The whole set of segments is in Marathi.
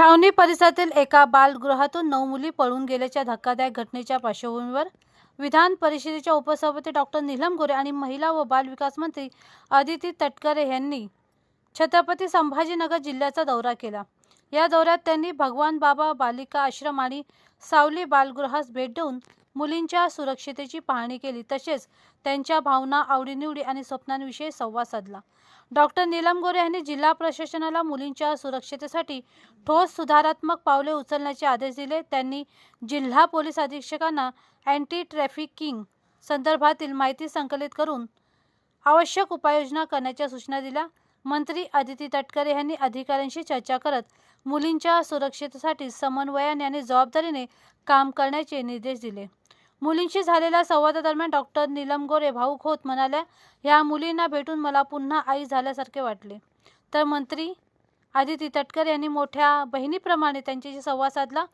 छावणी परिसरातील एका बालगृहातून नऊ मुली पळून गेल्याच्या धक्कादायक घटनेच्या पार्श्वभूमीवर विधान परिषदेच्या उपसभापती डॉक्टर नीलम गोरे आणि महिला व बाल विकास मंत्री अदिती तटकरे यांनी छत्रपती संभाजीनगर जिल्ह्याचा दौरा केला. या दौऱ्यात त्यांनी भगवान बाबा बालिका आश्रम आणि सावली बालगृहास भेट देऊन मुलींच्या सुरक्षितेची पाहणी केली तसेच त्यांच्या भावना आवडीनिवडी आणि स्वप्नांविषयी संवाद साधला. डॉक्टर नीलम गोरे यांनी जिल्हा प्रशासनाला मुलींच्या सुरक्षितेसाठी ठोस सुधारात्मक पावले उचलण्याचे आदेश दिले. त्यांनी जिल्हा पोलीस अधीक्षकांना अँटी ट्रॅफिकिंग संदर्भातील माहिती संकलित करून आवश्यक उपाययोजना करण्याच्या सूचना दिल्या. मंत्री आदिती तटकरे यांनी अधिकाऱ्यांशी चर्चा करत मुलींच्या सुरक्षितेसाठी समन्वयाने आणि जबाबदारीने काम करण्याचे निर्देश दिले. मुलींशी झालेल्या संवादादरम्यान डॉक्टर नीलम गोरे भाऊक होत म्हणाल्या या मुलींना भेटून मला पुन्हा आई झाल्यासारखे वाटले. तर मंत्री आदिती तटकर यांनी मोठ्या बहिणीप्रमाणे त्यांच्याशी संवाद साधला.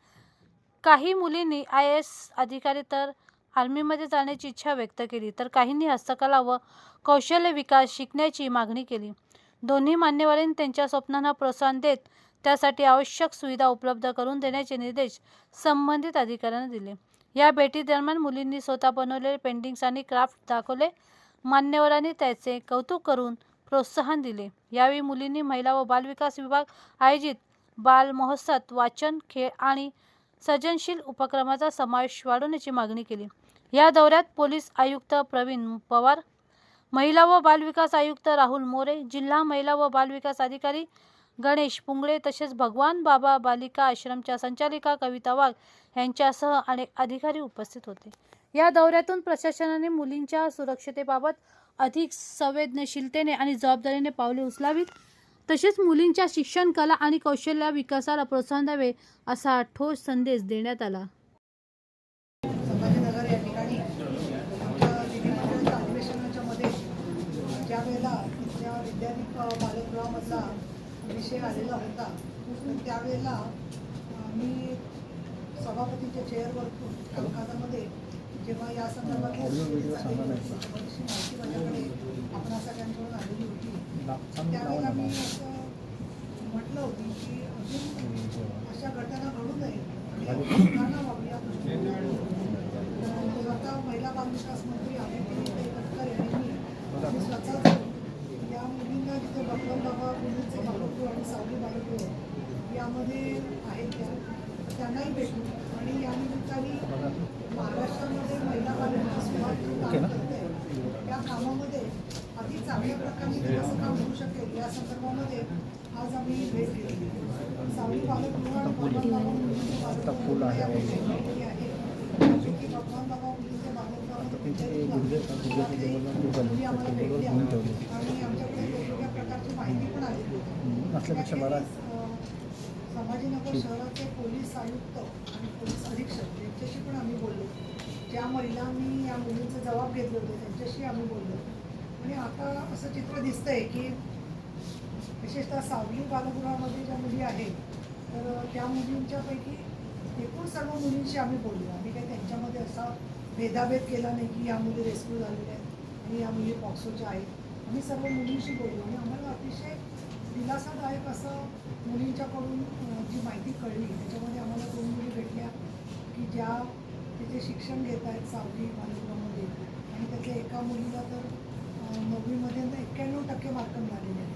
काही मुलींनी आय एस अधिकारी तर आर्मीमध्ये जाण्याची इच्छा व्यक्त केली तर काहींनी हस्तकला व कौशल्य विकास शिकण्याची मागणी केली. दोन्ही मान्यवरांनी त्यांच्या स्वप्नांना प्रोत्साहन देत त्यासाठी आवश्यक सुविधा उपलब्ध करून देण्याचे निर्देश संबंधित अधिकाऱ्यांना दिले. या भेटीदरम्यान मुलींनी स्वतः बनवलेले पेंटिंग्स आणि क्राफ्ट दाखवले. मान्यवरांनी त्याचे कौतुक करून प्रोत्साहन दिले. यावेळी मुलींनी महिला व बालविकास विभाग आयोजित बाल महोत्सवात वाचन खेळ आणि सर्जनशील उपक्रमाचा समावेश वाढवण्याची मागणी केली. या दौऱ्यात पोलीस आयुक्त प्रवीण पवार महिला व बालविकास आयुक्त राहुल मोरे जिल्हा महिला व बालविकास अधिकारी गणेश पुंगळे तसेच भगवान बाबा बालिका आश्रमच्या संचालिका कविता वाघ यांच्यासह अनेक अधिकारी उपस्थित होते. या दौऱ्यातून प्रशासनाने मुलींच्या सुरक्षतेबाबत अधिक संवेदनशीलतेने आणि जबाबदारीने पावले उचलावीत. तसेच मुलींच्या शिक्षण कला आणि कौशल्य विकासाला प्रोत्साहन द्यावे असा ठोस संदेश देण्यात आला संभाजीनगर या ठिकाणी आमच्या विधिमंडळाच्या अधिवेशनाच्या मध्ये ज्या वेळेला त्या विद्यार्थी बालगृहामधला विषय आलेला होता. तर त्यावेळेला मी सभापतीच्या चेअरवर कामकाजामध्ये जेव्हा या संदर्भात बरीचशी माहिती माझ्याकडे आपणा सगळ्यांकडून आलेली होती. त्यावेळेला मी असं म्हटलं होती की अजून अशा घटना घडू नये आणि व्हावी या दृष्टीने आता महिला बालविकास मंत्री आदिती तटकरे यांनी स्वतः या मुलींना जिथे भगवान बाबा बालगृह आणि सावली बालगृह यामध्ये आहेत त्या. त्यांनाही भेटू. आणि या निमित्ताने महाराष्ट्रामध्ये महिला जे काम करते त्या कामामध्ये. अति चांगल्या प्रकारे कसं काम होऊ शकेल. या संदर्भामध्ये आज आम्ही भेट दिली सावली भेटी आहे. भगवान बाबा मुलींचे बालगृहामध्ये मुली आम्हाला भेटल्या आणि आमच्याकडे वेगवेगळ्या प्रकारची माहिती पण आलेली होती असल्यापेक्षा मला संभाजीनगर शहराचे पोलीस आयुक्त आणि पोलीस अधीक्षक यांच्याशी पण आम्ही बोललो. ज्या महिलांनी या मुलींचे जबाब घेतले होते त्यांच्याशी आम्ही बोललो. आणि आता असं चित्र दिसतंय की विशेषतः सावली बालगृहामध्ये ज्या मुली आहेत तर त्या मुलींच्यापैकी एकूण सर्व मुलींशी आम्ही बोललो. आम्ही काही त्यांच्यामध्ये असा भेदाभेद केला नाही की या मुली रेस्क्यू झालेल्या आहेत आणि या मुली पॉक्सोच्या आहेत. आम्ही सर्व मुलींशी बोललो आणि आम्हाला अतिशय दिलासादायक असं मुलींच्याकडून जी माहिती कळली त्याच्यामध्ये आम्हाला दोन मुली भेटल्या की ज्या तिथे शिक्षण घेत आहेत सावली बालगृहामध्ये आणि त्यातल्या एका मुलीला तर नववीमध्ये एक्क्याण्णव टक्के मार्क मिळालेले आहेत.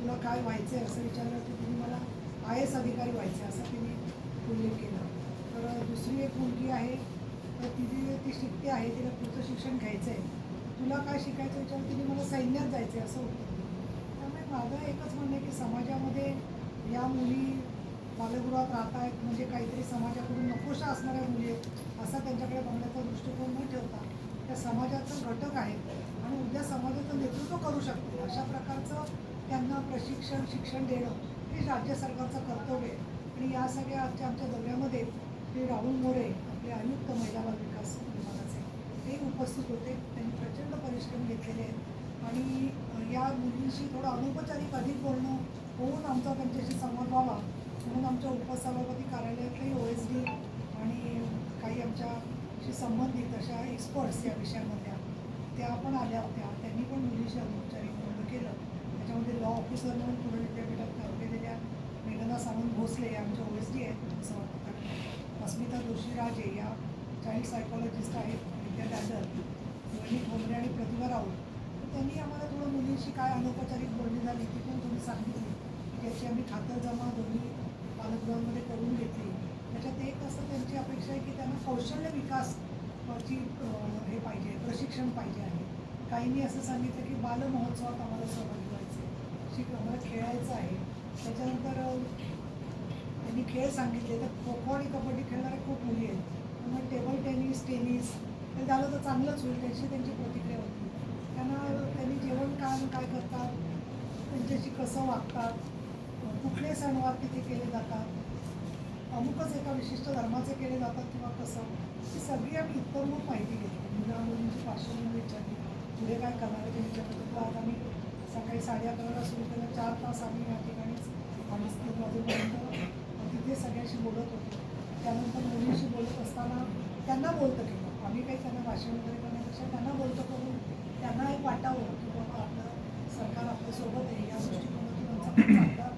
तुला काय व्हायचं आहे असं विचारलं तर तिने मला आय एस अधिकारी व्हायचं आहे असं तिने उल्लेख केला. तर दुसरी एक मुलगी आहे तर तिथे ती शिकते आहे तिला पुढचं शिक्षण घ्यायचं आहे तुला काय शिकायचं विचार तिने मला सैन्यात जायचं आहे असं होतं माझं एकच म्हणणं आहे की समाजामध्ये या मुली बालगृहात राहत आहेत म्हणजे काहीतरी समाजाकडून नकोशा असणाऱ्या मुली आहेत असा त्यांच्याकडे बघण्याचा दृष्टिकोन न ठेवता त्या समाजाचं घटक आहेत आणि उद्या समाजाचं नेतृत्व करू शकते अशा प्रकारचं त्यांना प्रशिक्षण शिक्षण देणं हे राज्य सरकारचं कर्तव्य आहे. आणि या सगळ्या आजच्या आमच्या दौऱ्यामध्ये श्री राहुल मोरे आपले आयुक्त महिला बाल विकास विभागाचे ते उपस्थित होते. त्यांनी प्रचंड परिश्रम घेतलेले आहेत. आणि या मुलींशी थोडं अनौपचारिक अधिक बोलणं होऊन आमचा त्यांच्याशी संवाद व्हावा. म्हणून आमच्या उपसभापती कार्यालयातले ओ एस डी आणि काही आमच्याशी संबंधित अशा एक्सपर्ट्स या विषयामधल्या त्या पण आल्या होत्या. त्यांनी पण मुलीशी अनौपचारिक बोलणं केलं. त्याच्यामध्ये लॉ ऑफिसर म्हणून पुणे विद्यापीठात काम केलेल्या मेघना सावंत भोसले या आमच्या ओ एस डी आहेत उपसभापती. अस्मिता जोशी राजे या चाइल्ड सायकोलॉजिस्ट आहेत विद्या दादर रोहिणी ठोंबरे आणि प्रतिभा राऊत. त्यांनी आम्हाला थोडं मुलींशी काय अनौपचारिक बोलणी झाली ती पण तुम्ही सांगितली. याची आम्ही खातरजमा दोन्ही पालकगृहांमध्ये करून घेतली. त्याच्यात एक असं त्यांची अपेक्षा आहे की त्यांना कौशल्य विकास ची हे पाहिजे प्रशिक्षण पाहिजे आहे. काहींनी असं सांगितलं की बालमहोत्सवात आम्हाला सहभागी व्हायचं आहे शिक आम्हाला खेळायचं आहे. त्याच्यानंतर त्यांनी खेळ सांगितले. तर खो खो आणि कबड्डी खेळणाऱ्या खूप मुली आहेत. मग टेबल टेनिस टेनिस हे झालं तर चांगलंच होईल. त्याची त्यांची प्रतिक्रिया होती. त्यांना त्यांनी जेवण काय काय करतात त्यांच्याशी कसं वागतात कुठले सणवार तिथे केले जातात अमुकच एका विशिष्ट धर्माचे केले जातात किंवा कसं ही सगळी आम्ही इतरभूत माहिती घेतली मुला मुलींची पार्श्वभूमी विचारली पुढे काय करणार आहे त्यांच्याबद्दल आज आम्ही सकाळी साडे अकराला सुरू केलं चार तास आम्ही या ठिकाणीच अडीच तीन वाजेपर्यंत तिथे सगळ्यांशी बोलत होतो. त्यानंतर मुलींशी बोलत असताना त्यांना बोलतं केलं आम्ही काही त्यांना भाषण वगैरे करण्यापेक्षा त्यांना बोलतं करून त्यांना एक वाटावं की बाबा आपलं सरकार आपल्यासोबत आहे. या दृष्टिकोनातून आमचा चांगला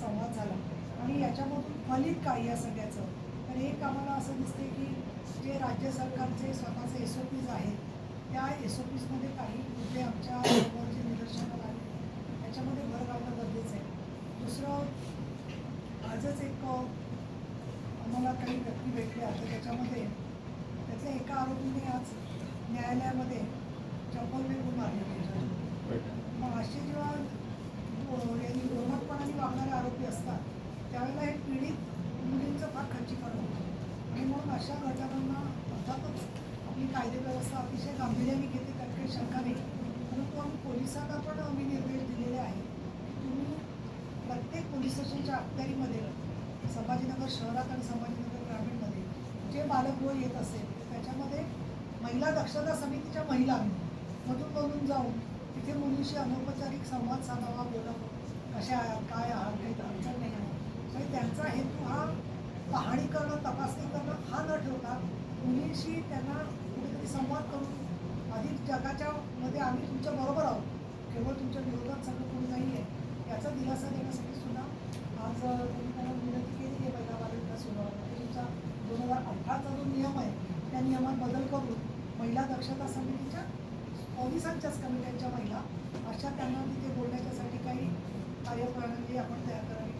संवाद झाला. आणि याच्यामधून फलित काय या सगळ्याचं. तर एक आम्हाला असं दिसते की जे राज्य सरकारचे स्वतःचे एस ओ पीज आहेत त्या एस ओ पीजमध्ये काही मुद्दे आमच्यासमोर जे निदर्शनाला आले त्याच्यामध्ये भर घालणं गरजेचं आहे. दुसरं आजच एक आम्हाला काही व्यक्ती भेटल्या तर त्याच्यामध्ये त्यातल्या एका आरोपीने आज न्यायालयामध्ये चप्पल फेकून मारले त्याच्यावर मग असे जेव्हा यांनी गोमटपणाने वागणारे आरोपी असतात त्यावेळेला हे पीडित मुलींचं फार खच्चीकरण होतं आणि म्हणून अशा घटनांना अर्थातच आपली कायदेव्यवस्था अतिशय गांभीर्याने घेते त्यात काही शंका नाही परंतु आम्ही पोलिसांना पण आम्ही निर्देश दिलेले आहेत की तुम्ही प्रत्येक पोलीस स्टेशनच्या अखत्यारीमध्ये संभाजीनगर शहरात आणि संभाजीनगर ग्रामीणमध्ये जे बालगृह येत असेल त्याच्यामध्ये महिला दक्षता समितीच्या महिला आम्ही मधून मधून जाऊन तिथे मुलींशी अनौपचारिक संवाद साधावा बोलावं कशा आहात काय आहात काही अडचण नाही आहे. म्हणजे त्यांचा हेतू हा पाहणी करणं तपासणी करणं हा न ठेवता मुलींशी त्यांना कुठेतरी संवाद करून अधिक जगाच्या मध्ये आम्ही तुमच्या बरोबर आहोत. केवळ तुमच्या विरोधात सगळं कोणी नाही आहे. याचा दिलासा देण्यासाठी सुद्धा आज त्यांनी त्यांना विनंती केली आहे महिला बाल विभागाला तुमचा दोन हजार अठराचा जो नियम आहे त्या नियमात बदल करून महिला दक्षता समितीच्या पोलिसांच्याच कमिट्यांच्या महिला. अशा त्यांना तिथे बोलण्याच्यासाठी काही कार्यप्रणाली आपण तयार करावी.